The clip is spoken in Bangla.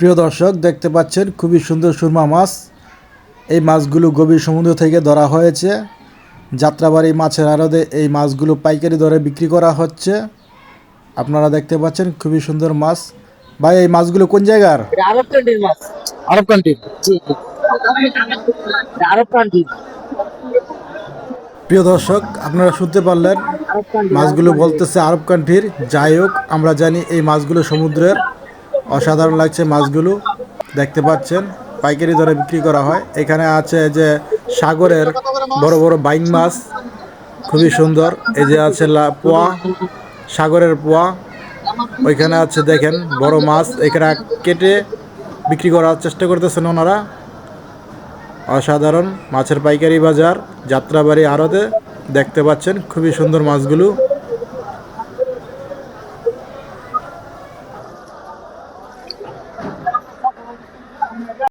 প্রিয় দর্শক দেখতে পাচ্ছেন খুবই সুন্দর সুরমা মাছ। এই মাছগুলো গভীর সমুদ্র থেকে ধরা হয়েছে। যাত্রাবাড়ি মাছের আড়দে এই মাছগুলো পাইকারি দরে বিক্রি করা হচ্ছে। আপনারা দেখতে পাচ্ছেন খুবই সুন্দর মাছ। ভাই এই মাছগুলো কোন জায়গার? আরব কান্ট্রির মাছ। আরব কান্ট্রির জি জি। এটা আরব কান্ট্রি প্রিয় দর্শক আপনারা শুনতে পারলেন মাছগুলো বলতেছে আরব কান্ট্রির যাই হোক আমরা জানি এই মাছগুলো সমুদ্রের। অসাধারণ লাগছে মাছগুলো, দেখতে পাচ্ছেন, পাইকারি দরে বিক্রি করা হয়। এখানে আছে যে সাগরের বড় বড় বাইং মাছ, খুবই সুন্দর। এই যে আছে পোয়া, সাগরের পোয়া, ওইখানে আছে দেখেন বড় মাছ। এখানে কেটে বিক্রি করার চেষ্টা করতেছেন ওনারা। অসাধারণ মাছের পাইকারি বাজার, যাত্রাবাড়ি আড়তে দেখতে পাচ্ছেন, খুবই সুন্দর মাছগুলো।